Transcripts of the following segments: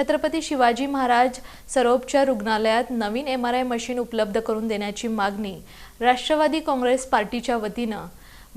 छत्रपती शिवाजी महाराज सरोपच्या रुग्णालयात नवीन एम आर आय मशीन उपलब्ध करून देण्याची मागणी राष्ट्रवादी काँग्रेस पार्टीच्या वतीनं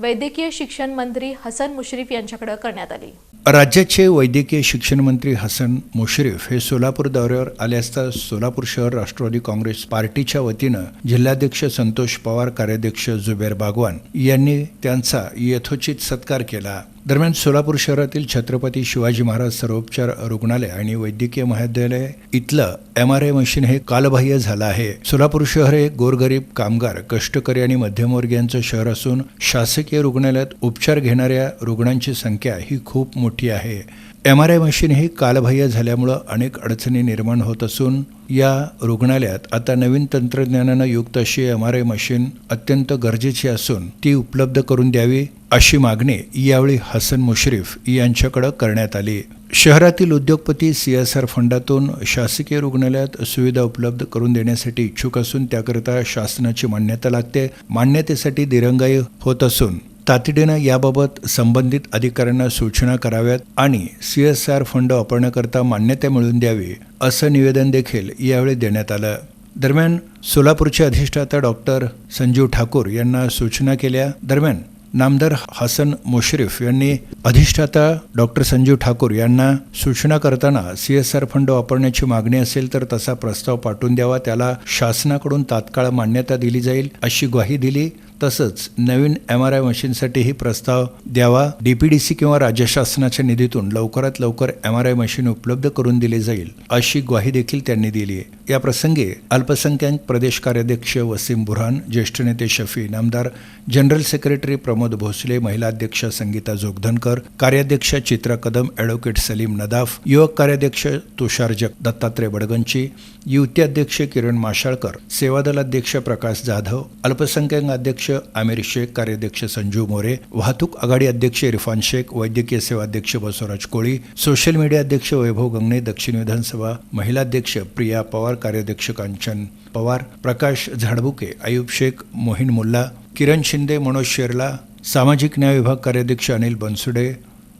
वैद्यकीय शिक्षण मंत्री हसन मुश्रीफ यांच्याकडे करण्यात आली. राज्याचे वैद्यकीय शिक्षण मंत्री हसन मुश्रीफ हे सोलापूर दौऱ्यावर आले असता सोलापूर शहर राष्ट्रवादी काँग्रेस पार्टीच्या वतीनं जिल्हाध्यक्ष संतोष पवार कार्याध्यक्ष जुबेर बागवान यांनी त्यांचा यथोचित सत्कार केला. दरम्यान सोलापूर शहरातील छत्रपती शिवाजी महाराज सर्वोपचार रुग्णालय आणि वैद्यकीय महाविद्यालय इथलं एम आर आय मशीन हे कालबाह्य झालं आहे. सोलापूर शहर हे गोरगरीब कामगार कष्टकरी आणि मध्यमवर्गीयांचं शहर असून शासकीय रुग्णालयात उपचार घेणाऱ्या रुग्णांची संख्या ही खूप मोठी आहे. एम आर आय मशीन हे कालबाह्य झाल्यामुळं अनेक अडचणी निर्माण होत असून या रुग्णालयात आता नवीन तंत्रज्ञानानं युक्त अशी एम आर आय मशीन अत्यंत गरजेची असून ती उपलब्ध करून द्यावी अशी मागणी यावेळी हसन मुश्रीफ यांच्याकडे करण्यात आली. शहरातील उद्योगपती सी एस आर फंडातून शासकीय रुग्णालयात सुविधा उपलब्ध करून देण्यासाठी इच्छुक असून त्याकरिता शासनाची मान्यता लागते. मान्यतेसाठी दिरंगाई होत असून तातडीनं याबाबत संबंधित अधिकाऱ्यांना सूचना कराव्यात आणि सी एस आर फंड वापरण्याकरता मान्यता मिळवून द्यावी असं निवेदन देखील यावेळी देण्यात आलं. दरम्यान सोलापूरचे अधिष्ठाता डॉक्टर संजीव ठाकूर यांना सूचना केल्या. दरम्यान नामदार हसन मुश्रीफ यांनी अधिष्ठाता डॉक्टर संजीव ठाकूर यांना सूचना करताना सी एस आर फंड वापरण्याची मागणी असेल तर तसा प्रस्ताव पाठवून द्यावा त्याला शासनाकडून तात्काळ मान्यता दिली जाईल अशी ग्वाही दिली. तसंच नवीन एम आर आय मशीनसाठीही प्रस्ताव द्यावा डीपीडीसी किंवा राज्य शासनाच्या निधीतून लवकरात लवकर एम आर आय मशीन उपलब्ध करून दिली जाईल अशी ग्वाही देखील त्यांनी दिली आहे. या प्रसंगी अल्पसंख्याक प्रदेश कार्याध्यक्ष वसीम बुरहान ज्येष्ठ नेते शफी नामदार जनरल सेक्रेटरी प्रमोद भोसले महिलाध्यक्ष संगीता जोगधनकर कार्याध्यक्ष चित्रा कदम ॲडव्होकेट सलीम नदाफ युवक कार्याध्यक्ष तुषार जग दत्तात्रय बडगंची युवती अध्यक्ष किरण माशाळकर सेवादल अध्यक्ष प्रकाश जाधव अल्पसंख्याक अध्यक्ष आमिर शेख कार्याध्यक्ष संजू मोरे वाहतूक आघाडी अध्यक्ष इरफान शेख वैद्यकीय सेवा अध्यक्ष बसवराज कोळी सोशल मीडिया अध्यक्ष वैभव गंगणे दक्षिण विधानसभा महिला अध्यक्ष प्रिया पवार कार्याध्यक्ष कांचन पवार प्रकाश झाडबुके आयुब शेख मोहिन मुल्ला किरण शिंदे मनोज शेरला सामाजिक न्याय विभाग कार्याध्यक्ष अनिल बनसुडे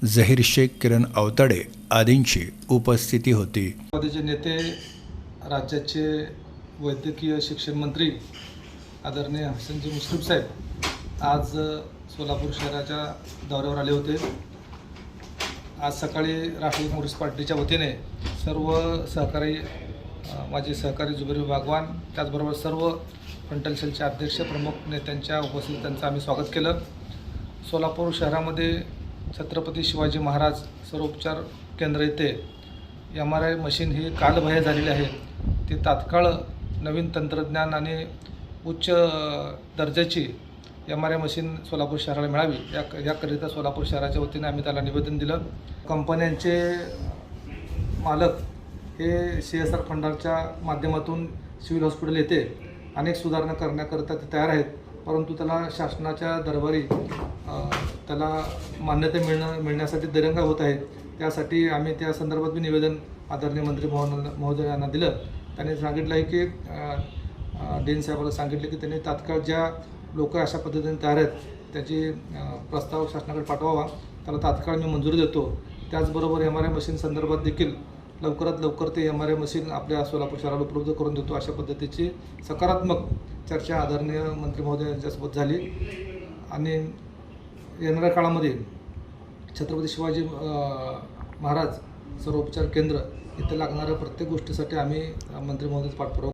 झहीर शेख किरण अवतडे आदींची उपस्थिती होती. नेते राज्याचे वैद्यकीय शिक्षण मंत्री आदरणीय हसनजी मुश्रीफ साहेब आज सोलापूर शहराच्या दौऱ्यावर आले होते. आज सकाळी राष्ट्रवादी काँग्रेस पार्टीच्या वतीने सर्व सहकारी माझे सहकारी जुबेर बागवान त्याचबरोबर सर्व फ्रंटल सेलचे अध्यक्ष प्रमुख नेत्यांच्या उपस्थितीत त्यांचं आम्ही स्वागत केलं. सोलापूर शहरामध्ये छत्रपती शिवाजी महाराज सर्वोपचार केंद्र येथे एम आर आय मशीन ही कालबाह्य झालेली आहे. ती तात्काळ नवीन तंत्रज्ञान आणि उच्च दर्जाची M R I machine Solapur शहराला मिळावी. या याकरिता सोलापूर शहराच्या वतीने आम्ही त्याला निवेदन दिलं. कंपन्यांचे मालक हे सी एस आर फंडाच्या माध्यमातून सिव्हिल हॉस्पिटल येथे अनेक सुधारणा करण्याकरता ते तयार आहेत. परंतु त्याला शासनाच्या दरबारी त्याला मान्यता मिळणं मिळण्यासाठी दिरंगा होत आहे. त्यासाठी आम्ही त्या संदर्भात मी निवेदन आदरणीय मंत्री महोदय महोदयांना दिलं. त्यांनी सांगितलं आहे की अ, डीन साहेबाला सांगितलं की त्यांनी तात्काळ ज्या लोक अशा पद्धतीने तयार आहेत त्याची प्रस्ताव शासनाकडे पाठवावा. त्याला तात्काळ मी मंजुरी देतो. त्याचबरोबर एम आर आय मशीन संदर्भात देखील लवकरात लवकर ते एम आर आय मशीन आपल्या सोलापूर शहराला उपलब्ध करून देतो अशा पद्धतीची सकारात्मक चर्चा आदरणीय मंत्री महोदय यांच्यासोबत झाली. आणि येणाऱ्या काळामध्ये छत्रपती शिवाजी महाराज सर्वोपचार केंद्र इथं लागणाऱ्या प्रत्येक गोष्टीसाठी आम्ही मंत्री महोदय पाठपुरावा